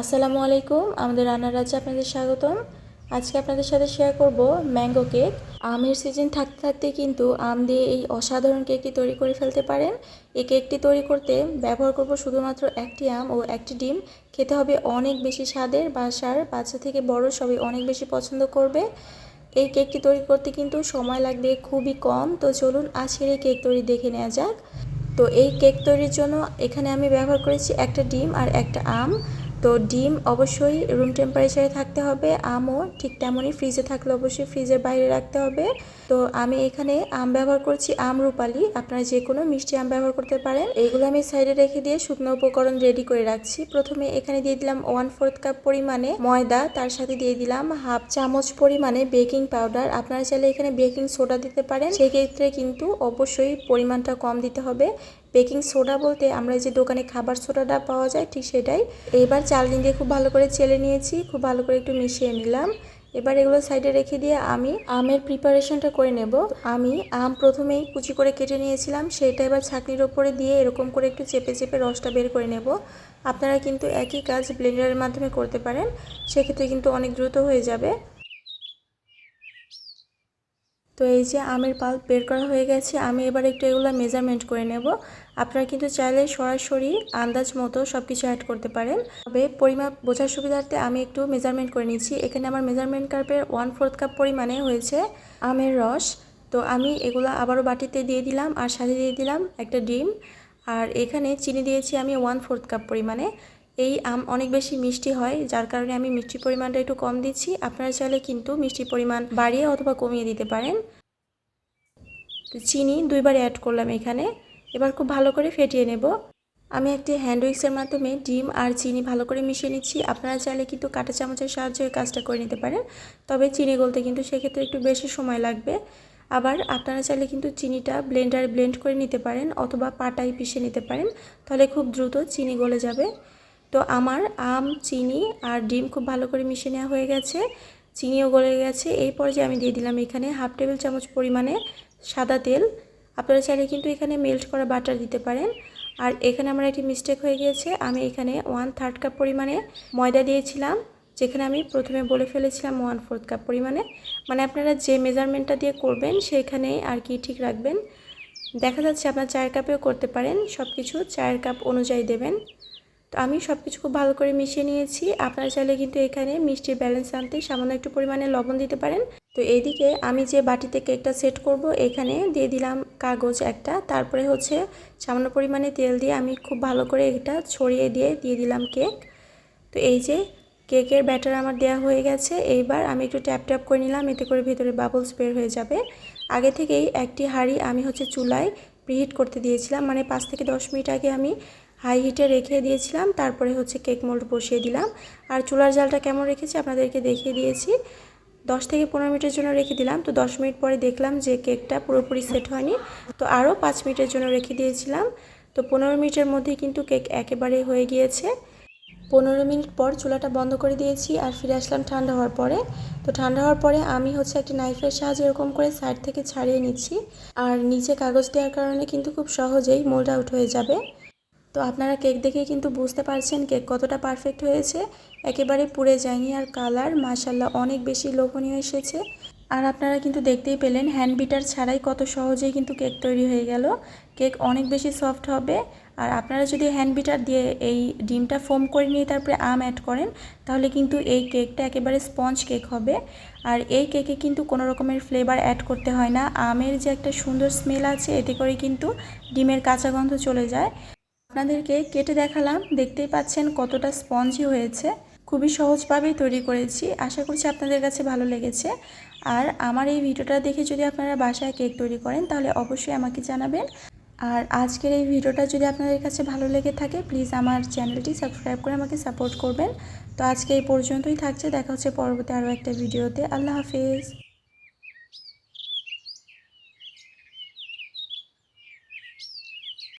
আসসালামু আলাইকুম, আমাদের রান্নার রাজ্যে আপনাদের স্বাগতম। আজকে আপনাদের সাথে শেয়ার করব ম্যাঙ্গো কেক আমের সিজন থাকতে থাকতে কিন্তু আম দিয়ে এই অসাধারণ কেকটি তৈরি করে ফেলতে পারেন। এই কেকটি তৈরি করতে ব্যবহার করব শুধুমাত্র একটি আম ও একটি ডিম। খেতে হবে অনেক বেশি স্বাদের বাসার বাচ্চা থেকে বড় সবাই অনেক বেশি পছন্দ করবে। এই কেকটি তৈরি করতে কিন্তু সময় লাগবে খুবই কম। তো চলুন আজকের এই কেক তৈরি দেখে নেওয়া যাক। তো এই কেক তৈরির জন্য এখানে আমি ব্যবহার করেছি একটা ডিম আর একটা আম। তো ডিম অবশ্যই রুম টেম্পারেচারে থাকতে হবে, আমও ঠিক তেমনই ফ্রিজে থাকলে অবশ্যই ফ্রিজের বাইরে রাখতে হবে। তো আমি এখানে আম ব্যবহার করছি আম রূপালি, আপনারা যে কোনো মিষ্টি আম ব্যবহার করতে পারেন। এইগুলো আমি সাইডে রেখে দিয়ে শুকনো উপকরণ রেডি করে রাখছি। প্রথমে এখানে দিয়ে দিলাম ওয়ান ফোর্থ কাপ পরিমাণে ময়দা, তার সাথে দিয়ে দিলাম হাফ চামচ পরিমাণে বেকিং পাউডার আপনারা চাইলে এখানে বেকিং সোডা দিতে পারেন। সেক্ষেত্রে কিন্তু অবশ্যই পরিমাণটা কম দিতে হবে। বেকিং সোডা বলতে আমরা যে দোকানে খাবার সোডাটা পাওয়া যায় ঠিক সেটাই। এবার চালনি দিয়ে খুব ভালো করে চেলে নিয়েছি, খুব ভালো করে একটু মিশিয়ে নিলাম। এবার এগুলো সাইডে রেখে দিয়ে আমি আমের প্রিপারেশনটা করে নেব। আমি আম প্রথমেই কুচি করে কেটে নিয়েছিলাম, সেটা এবার ছাকনির ওপরে দিয়ে এরকম করে একটু চেপে চেপে রসটা বের করে নেব। আপনারা কিন্তু একই কাজ ব্লেন্ডারের মাধ্যমে করতে পারেন, সেক্ষেত্রে কিন্তু অনেক দ্রুত হয়ে যাবে। তো এই যে আমের পাল্প বের করা হয়ে গেছে, আমি এবার একটু এগুলো মেজারমেন্ট করে নেব। আপনারা কিন্তু চাইলে সরাসরি আন্দাজ মতো সব কিছু অ্যাড করতে পারেন। তবে পরিমাপ বোঝার সুবিধার্থে আমি একটু মেজারমেন্ট করে নিচ্ছি। এখানে আমার মেজারমেন্ট কাপের ওয়ান ফোর্থ কাপ পরিমাণে হয়েছে আমের রস। তো আমি এগুলো আবারও বাটিতে দিয়ে দিলাম আর সাথে দিয়ে দিলাম একটা ডিম। আর এখানে চিনি দিয়েছি আমি ওয়ান ফোর্থ কাপ পরিমাণে। এই আম অনেক বেশি মিষ্টি হয়, যার কারণে আমি মিষ্টি পরিমাণটা একটু কম দিচ্ছি। আপনারা চাইলে কিন্তু মিষ্টির পরিমাণ বাড়িয়ে অথবা কমিয়ে দিতে পারেন। চিনি দুইবার অ্যাড করলাম এখানে। এবার খুব ভালো করে ফেটিয়ে নেব। আমি একটি হ্যান্ড উইক্সের মাধ্যমে ডিম আর চিনি ভালো করে মিশিয়ে নিচ্ছি। আপনারা চাইলে কিন্তু কাঁটা চামচের সাহায্যে কাজটা করে নিতে পারেন। তবে চিনি গলতে কিন্তু সেক্ষেত্রে একটু বেশি সময় লাগবে। আবার আপনারা চাইলে কিন্তু চিনিটা ব্লেন্ডারে ব্লেন্ড করে নিতে পারেন অথবা পাটায় পিষে নিতে পারেন। তাহলে খুব দ্রুত চিনি গলে যাবে। তো আমার আম, চিনি আর ডিম খুব ভালো করে মিশিয়ে নেওয়া হয়ে গেছে। চিনিও গলে গেছে। এই পর্যায়ে আমি দিয়ে দিলাম এখানে হাফ টেবিল চামচ পরিমাণে সাদা তেল। আপনারা চাইলে কিন্তু এখানে মেল্ট করা বাটার দিতে পারেন। আর এখানে আমার একটি মিস্টেক হয়ে গিয়েছে। আমি এখানে ওয়ান থার্ড কাপ পরিমাণে ময়দা দিয়েছিলাম, যেখানে আমি প্রথমে বলে ফেলেছিলাম ওয়ান ফোর্থ কাপ পরিমাণে। মানে আপনারা যে মেজারমেন্টটা দিয়ে করবেন সেখানে আর কি ঠিক রাখবেন। দেখা যাচ্ছে আপনার চায়ের কাপেও করতে পারেন। সব কিছু চায়ের কাপ অনুযায়ী দেবেন। তো আমি সব কিছু খুব ভালো করে মিশিয়ে নিয়েছি। আপনারা চাইলে কিন্তু এখানে মিষ্টির ব্যালেন্স আনতে সামান্য একটু পরিমাণে লবণ দিতে পারেন। তো এইদিকে আমি যে বাটিতে কেকটা সেট করব, এখানে দিয়ে দিলাম কাগজ একটা। তারপরে হচ্ছে সামান্য পরিমাণে তেল দিয়ে আমি খুব ভালো করে এটা ছড়িয়ে দিয়ে দিয়ে দিলাম কেক। তো এই যে কেকের ব্যাটার আমার দেওয়া হয়ে গেছে। এইবার আমি একটু ট্যাপ ট্যাপ করে নিলাম, এতে করে ভিতরে বাবলস বের হয়ে যাবে। আগে থেকেই একটি হাঁড়ি আমি হচ্ছে চুলায় প্রিহিট করতে দিয়েছিলাম। মানে পাঁচ থেকে দশ মিনিট আগে আমি হাই হিটে রেখে দিয়েছিলাম, তারপরে হচ্ছে কেক মোল্ড বসিয়ে দিলাম। আর চুলার জালটা কেমন রেখেছি আপনাদেরকে দেখিয়ে দিয়েছি। দশ থেকে পনেরো মিনিটের জন্য রেখে দিলাম, তো দশ মিনিট পরে দেখলাম যে কেকটা পুরোপুরি সেট হয়নি। তো আরও পাঁচ মিনিটের জন্য রেখে দিয়েছিলাম, তো পনেরো মিনিটের মধ্যেই কিন্তু কেক একেবারে হয়ে গিয়েছে। পনেরো মিনিট পর চুলাটা বন্ধ করে দিয়েছি আর ফিরে আসলাম ঠান্ডা হওয়ার পরে। তো ঠান্ডা হওয়ার পরে আমি হচ্ছে একটা নাইফের সাহায্যে এরকম করে সাইড থেকে ছাড়িয়ে নিচ্ছি। আর নিচে কাগজ দেওয়ার কারণে কিন্তু খুব সহজেই মোল্ড আউট হয়ে যাবে। তো আপনারা কেক দেখে কিন্তু বুঝতে পারছেন কেক কতটা পারফেক্ট হয়েছে। একেবারে পুড়ে যায়নি আর কালার মাসাল্লাহ অনেক বেশি লোভনীয় এসেছে। আর আপনারা কিন্তু দেখতেই পেলেন হ্যান্ড বিটার ছাড়াই কত সহজেই কিন্তু কেক তৈরি হয়ে গেল। কেক অনেক বেশি সফট হবে। আর আপনারা যদি হ্যান্ড বিটার দিয়ে এই ডিমটা ফোম করে নিয়ে তারপরে আম অ্যাড করেন, তাহলে কিন্তু এই কেকটা একেবারে স্পঞ্জ কেক হবে। আর এই কেকে কিন্তু কোনো রকমের ফ্লেভার অ্যাড করতে হয় না। আমের যে একটা সুন্দর স্মেল আছে, এতে করে কিন্তু ডিমের কাঁচা গন্ধ চলে যায়। আপনাদেরকে কেটে দেখালাম, দেখতেই পাচ্ছেন কতটা স্পঞ্জি হয়েছে। খুবই সহজভাবেই তৈরি করেছি, আশা করছি আপনাদের কাছে ভালো লেগেছে। আর আমার এই ভিডিওটা দেখে যদি আপনারা বাসায় কেক তৈরি করেন, তাহলে অবশ্যই আমাকে জানাবেন। আর আজকের এই ভিডিওটা যদি আপনাদের কাছে ভালো লেগে থাকে, প্লিজ আমার চ্যানেলটি সাবস্ক্রাইব করে আমাকে সাপোর্ট করবেন। তো আজকে এই পর্যন্তই থাকছে, দেখা হচ্ছে পরবর্তী আরও একটা ভিডিওতে। আল্লাহ হাফিজ।